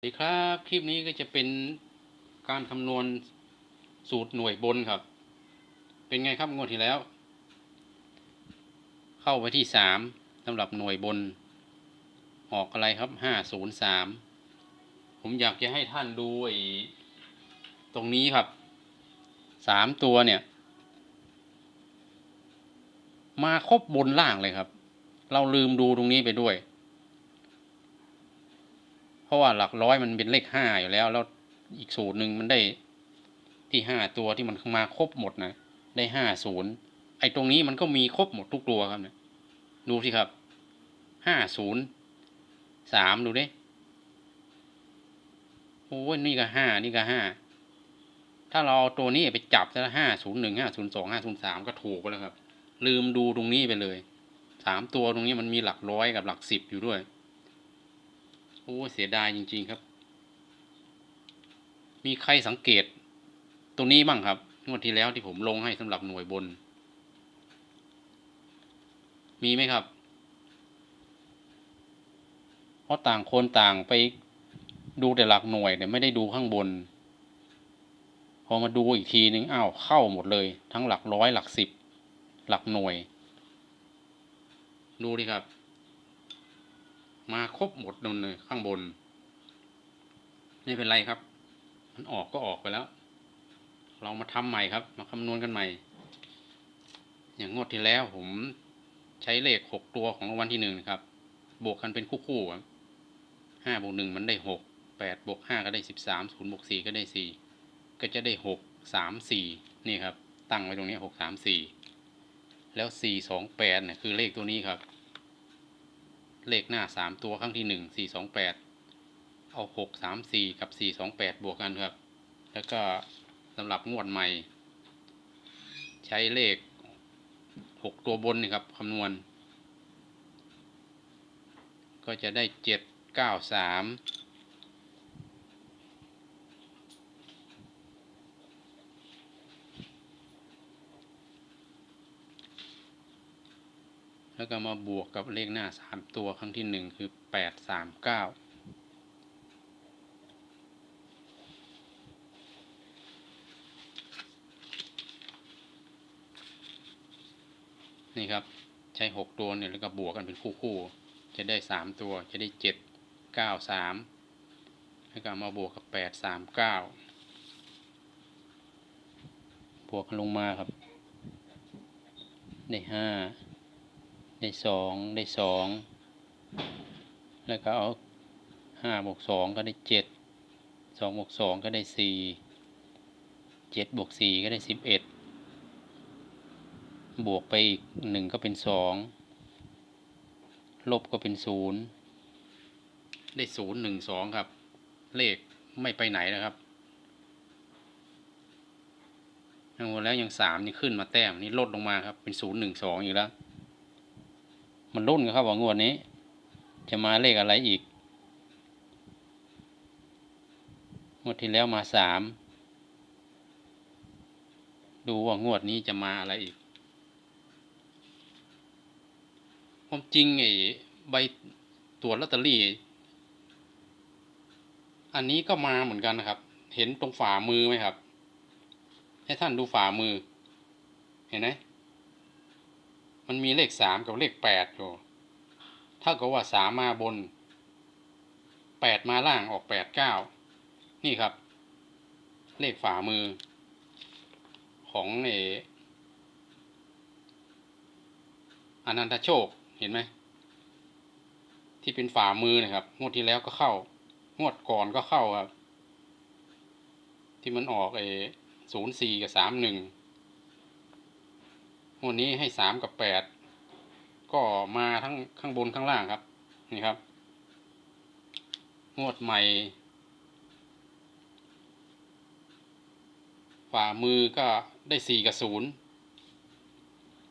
สวัสดีครับ คลิปนี้ก็จะเป็นการคำนวณสูตรหน่วยบนครับ เป็นไงครับงวดที่แล้ว เข้าไปที่สามสำหรับหน่วยบน ออกอะไรครับห้าศูนย์สามผมอยากจะให้ท่านดูไอ้ตรงนี้ครับสามตัวเนี่ย มาครบบนล่างเลยครับ เราลืมดูตรงนี้ไปด้วย เพราะว่าหลักร้อยมันเป็นเลขห้าอยู่แล้ว แล้วอีกสูตรหนึ่งมันได้ที่ห้าตัวที่มันมาครบหมดนะได้ห้าศูนย์ไอ้ตรงนี้มันก็มีครบหมดทุกตัวครับเนี่ยดูสิครับห้าศูนย์สามดูดิโอ้ยนี่ก็ห้านี่ก็ห้าถ้าเราเอาตัวนี้ไปจับซะห้าศูนย์หนึ่งห้าศูนย์สองห้าศูนย์สามก็ถูกไปแล้วครับ ลืมดูตรงนี้ไปเลยสามตัวตรงนี้มันมีหลักร้อยกับหลักสิบอยู่ด้วย อ้เสียดายจริง ๆครับ มีใครสังเกต ตรงนี้บ้างครับงวดที่แล้วที่ผมลงให้สำหรับหน่วยบน มีไหมครับ เพราะต่างคนต่างไปดูแต่หลักหน่วยแต่ไม่ได้ดูข้างบน พอมาดูอีกทีนึงอ้าวเข้าหมดเลย ทั้งหลักร้อยหลักสิบ หลักหน่วย ดูดิครับ มาครบหมดนนเลยข้างบน ไม่เป็นไรครับ มันออกก็ออกไปแล้ว เรามาทำใหม่ครับ มาคำนวณกันใหม่ อย่างงวดที่แล้วผมใช้เลขหกตัวของรางวัลที่หนึ่งนะครับ บวกกันเป็นคู่คู่ครับห้าบวกหนึ่งมันได้หกแปดบวกห้าก็ได้สิบสามศูนย์บวกสี่ก็ได้สี่ก็จะได้หกสามสี่นี่ครับ ตั้งไว้ตรงนี้หกสามสี่แล้วสี่สองแปดเนี่ยคือเลขตัวนี้ครับ เลขหน้าสามตัวครั้งที่หนึ่งสี่สองแปดเอาหกสามสี่กับสี่สองแปดบวกกันครับ แล้วก็สำหรับงวดใหม่ ใช้เลขหกตัวบนนี่ครับคำนวณ ก็จะได้เจ็ดเก้าสาม แล้วก็มาบวกกับเลขหน้าสามตัวครั้งที่หนึ่งคือแปดสามเก้านี่ครับใช้หกตัวเนี่ยแล้วก็บวกกันเป็นคู่คู่ๆจะได้สามตัวจะได้เจ็ดเก้าสามแล้วก็มาบวกกับแปดสามเก้าบวกกันลงมาครับ ได้ห้า ได้สองได้สองแล้วก็เอาห้าบวกสองก็ได้เจ็ดสองบวกสองก็ได้สี่เจ็ดบวกสี่ก็ได้สิบเอ็ดบวกไปอีกหนึ่งก็เป็นสองลบก็เป็นศูนย์ได้ศูนย์หนึ่งสองครับ เลขไม่ไปไหนนะครับแล้วยังสามนี่ขึ้นมาแต้มนี่ลดลงมาครับเป็นศูนย์หนึ่งสองอีกแล้ว มันรุ่นกันครับว่างวดนี้ จะมาเลขอะไรอีก งวดที่แล้วมาสาม ดูว่างวดนี้จะมาอะไรอีก ความจริงไอ้ใบตรวจลอตเตอรี่ อันนี้ก็มาเหมือนกันนะครับ เห็นตรงฝ่ามือไหมครับ ให้ท่านดูฝ่ามือ เห็นไหม มันมีเลขสามกับเลขแปดอยู่เท่ากับว่าสามมาบนแปดมาล่างออกแปดเก้านี่ครับ เลขฝ่ามือ ของเออนันทโชคเห็นไหม ที่เป็นฝ่ามือนะครับ งวดที่แล้วก็เข้างวดก่อนก็เข้าครับ ที่มันออกเอศูนย์สี่กับสามหนึ่ง งวดนี้ให้สามกับแปดก็มาทั้งข้างบนข้างล่างครับ นี่ครับ งวดใหม่ฝ่ามือก็ได้สี่กับศูนย์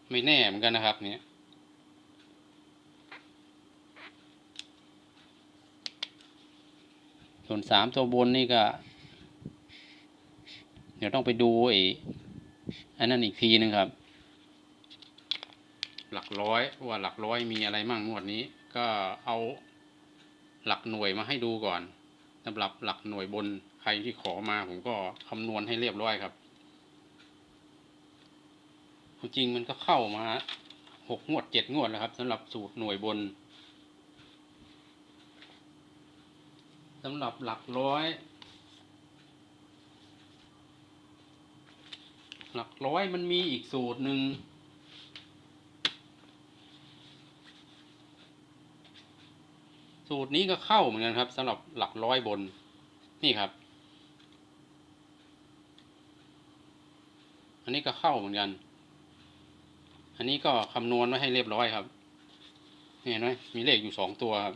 ไม่แน่เหมือนกันนะครับ เนี่ยส่วนสามตัวบนนี่ก็ เดี๋ยวต้องไปดูไอ้อันนั้นอีกทีนึงครับ หลักร้อยว่าหลักร้อยมีอะไรมั่งงวดนี้ ก็เอาหลักหน่วยมาให้ดูก่อนสำหรับหลักหน่วยบนใครที่ขอมาผมก็คำนวณให้เรียบร้อยครับจริงมันก็เข้ามาหกงวดเจ็ดงวดแล้วครับสำหรับสูตรหน่วยบนสำหรับหลักร้อย หลักร้อยมันมีอีกสูตรหนึ่ง สูตรนี้ก็เข้าเหมือนกันครับสำหรับหลักร้อยบน นี่ครับ อันนี้ก็เข้าเหมือนกัน อันนี้ก็คำนวณไว้ให้เรียบร้อยครับ เห็นไหมมีเลขอยู่สองตัวครับ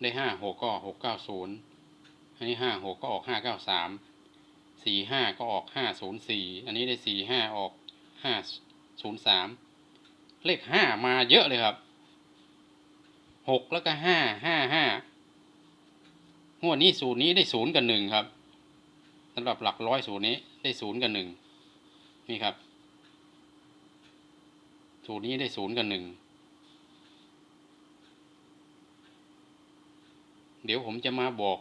ได้ห้าหกก็หกเก้าศูนย์อันนี้ห้าหกก็ออกห้าเก้าสามสี่ห้าก็ออกห้าศูนย์สี่อันนี้ได้สี่ห้าออกห้าศูนย์สามเลขห้ามาเยอะเลยครับ หกแล้วก็ห้าห้าห้างวดนี้สูตรนี้ได้ศูนย์กับหนึ่งครับสำหรับหลักร้อยสูตรนี้ได้ศูนย์กับหนึ่งนี่ครับ สูตรนี้ได้ศูนย์กับหนึ่งเดี๋ยวผมจะมาบอก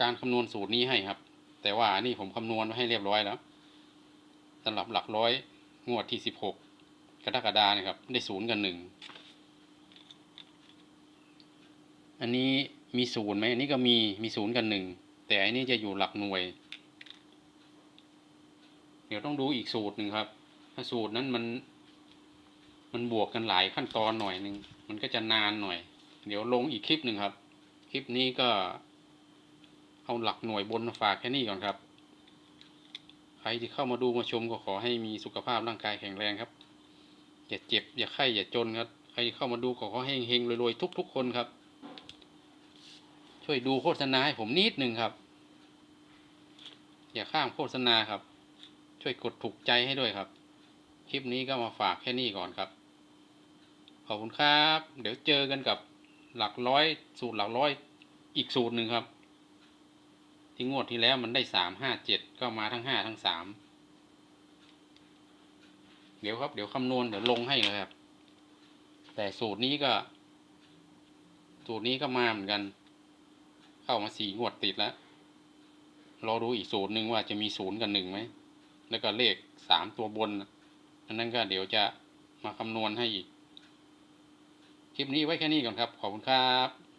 การคำนวณสูตรนี้ให้ครับ แต่ว่านนี้ผมคำนวณให้เรียบร้อยแล้วสำหรับหลักร้อยงวดที่สิบหกกรกฎาเนี่ยครับ ได้ศูนย์กับหนึ่ง อันนี้มีศูนย์ไหมอันนี้ก็มีมีศูนย์กันหนึ่งแต่อันนี้จะอยู่หลักหน่วย เดี๋ยวต้องดูอีกสูตรหนึ่งครับ ถ้าสูตรนั้นมัน มันบวกกันหลายขั้นตอนหน่อยหนึ่งมันก็จะนานหน่อย เดี๋ยวลงอีกคลิปหนึ่งครับ คลิปนี้ก็ เอาหลักหน่วยบนมาฝากแค่นี้ก่อนครับ ใครที่เข้ามาดูมาชมก็ขอให้มีสุขภาพร่างกายแข็งแรงครับ อย่าเจ็บอย่าไข้อย่าจนครับ ใครที่เข้ามาดูก็ขอให้เฮงๆรวยๆทุก ๆ คนครับ ช่วยดูโฆษณาให้ผมนิดหนึ่งครับ อย่าข้ามโฆษณาครับ ช่วยกดถูกใจให้ด้วยครับ คลิปนี้ก็มาฝากแค่นี้ก่อนครับ ขอบคุณครับ เดี๋ยวเจอกันกับหลักร้อยสูตรหลักร้อยอีกสูตรหนึ่งครับ ที่งวดที่แล้วมันได้สามห้าเจ็ดก็มาทั้งห้าทั้งสามเดี๋ยวครับ เดี๋ยวคำนวณเดี๋ยวลงให้เลยครับ แต่สูตรนี้ก็ สูตรนี้ก็มาเหมือนกัน เข้ามาสี่งวดติดแล้วเราดูอีกสูตรหนึ่งว่าจะมีศูนย์กับหนึ่งไหม แล้วก็เลขสามตัวบนอันนั้นก็เดี๋ยวจะมาคำนวณให้อีก คลิปนี้ไว้แค่นี้ก่อนครับ ขอบคุณครับ